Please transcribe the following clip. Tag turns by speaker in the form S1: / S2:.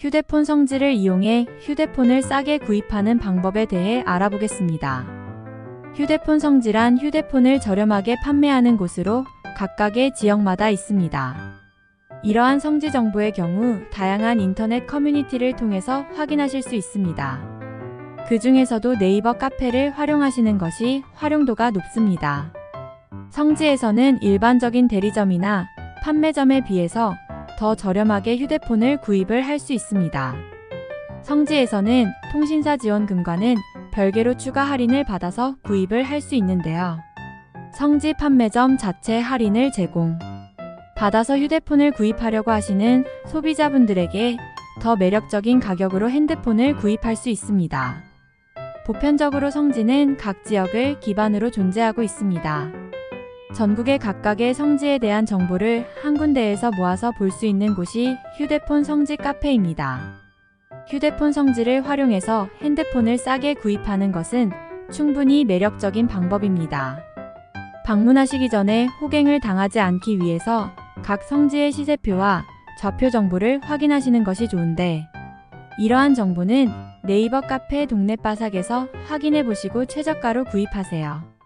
S1: 휴대폰 성지를 이용해 휴대폰을 싸게 구입하는 방법에 대해 알아보겠습니다. 휴대폰 성지란 휴대폰을 저렴하게 판매하는 곳으로 각각의 지역마다 있습니다. 이러한 성지 정보의 경우 다양한 인터넷 커뮤니티를 통해서 확인하실 수 있습니다. 그 중에서도 네이버 카페를 활용하시는 것이 활용도가 높습니다. 성지에서는 일반적인 대리점이나 판매점에 비해서 더 저렴하게 휴대폰을 구입을 할 수 있습니다. 성지에서는 통신사 지원금과는 별개로 추가 할인을 받아서 구입을 할 수 있는데요. 성지 판매점 자체 할인을 제공. 받아서 휴대폰을 구입하려고 하시는 소비자분들에게 더 매력적인 가격으로 핸드폰을 구입할 수 있습니다. 보편적으로 성지는 각 지역을 기반으로 존재하고 있습니다. 전국의 각각의 성지에 대한 정보를 한 군데에서 모아서 볼 수 있는 곳이 휴대폰 성지 카페입니다. 휴대폰 성지를 활용해서 핸드폰을 싸게 구입하는 것은 충분히 매력적인 방법입니다. 방문하시기 전에 호갱을 당하지 않기 위해서 각 성지의 시세표와 좌표 정보를 확인하시는 것이 좋은데 이러한 정보는 네이버 카페 동네 바삭에서 확인해 보시고 최저가로 구입하세요.